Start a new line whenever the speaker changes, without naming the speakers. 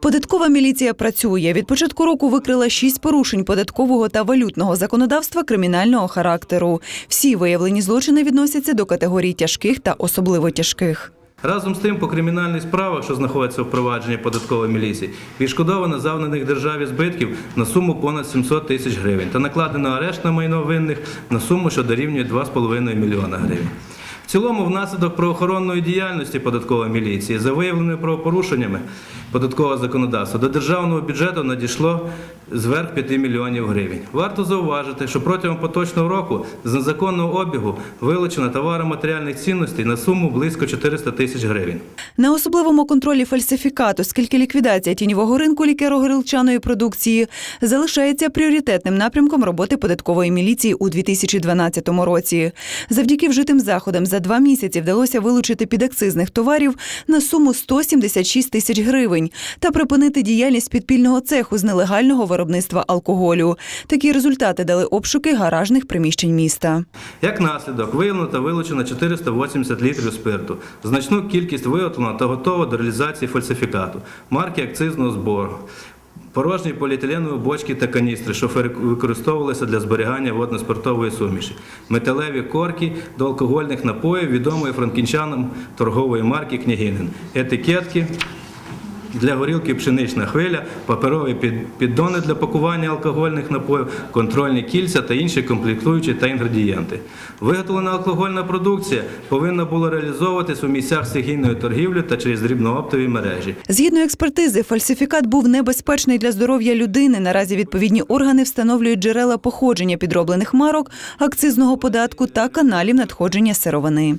Податкова міліція працює. Від початку року викрила шість порушень податкового та валютного законодавства кримінального характеру. Всі виявлені злочини відносяться до категорій тяжких та особливо тяжких.
Разом з тим, по кримінальних справах, що знаходяться в провадженні податкової міліції, відшкодовано завданих державі збитків на суму понад 700 тисяч гривень та накладено арешт на майно винних на суму, що дорівнює 2,5 мільйона гривень. В цілому, внаслідок правоохоронної діяльності податкової міліції за виявленими правопорушеннями податкового законодавства до державного бюджету надійшло зверх 5 мільйонів гривень. Варто зауважити, що протягом поточного року з незаконного обігу вилучено товари матеріальних цінностей на суму близько 400 тисяч гривень.
На особливому контролі фальсифікат, оскільки ліквідація тіньового ринку лікеро-горілчаної продукції залишається пріоритетним напрямком роботи податкової міліції у 2012 році. Завдяки вжитим заходам за два місяці вдалося вилучити підакцизних товарів на суму 176 тисяч гривень та припинити діяльність підпільного цеху з нелегального виробництва алкоголю. Такі результати дали обшуки гаражних приміщень міста.
Як наслідок, виявлено та вилучено 480 літрів спирту, значну кількість виготовлено та готово до реалізації фальсифікату, марки акцизного збору, порожні поліетиленові бочки та каністри, що використовувалися для зберігання водно-спиртової суміші, металеві корки до алкогольних напоїв відомої франківчанам торгової марки Княгинин, етикетки, для горілки пшенична хвиля, паперові під- піддони для пакування алкогольних напоїв, контрольні кільця та інші комплектуючі та інгредієнти. Виготовлена алкогольна продукція повинна була реалізовуватись у місцях стихійної торгівлі та через дрібнооптові мережі.
Згідно експертизи, фальсифікат був небезпечний для здоров'я людини. Наразі відповідні органи встановлюють джерела походження підроблених марок, акцизного податку та каналів надходження сировини.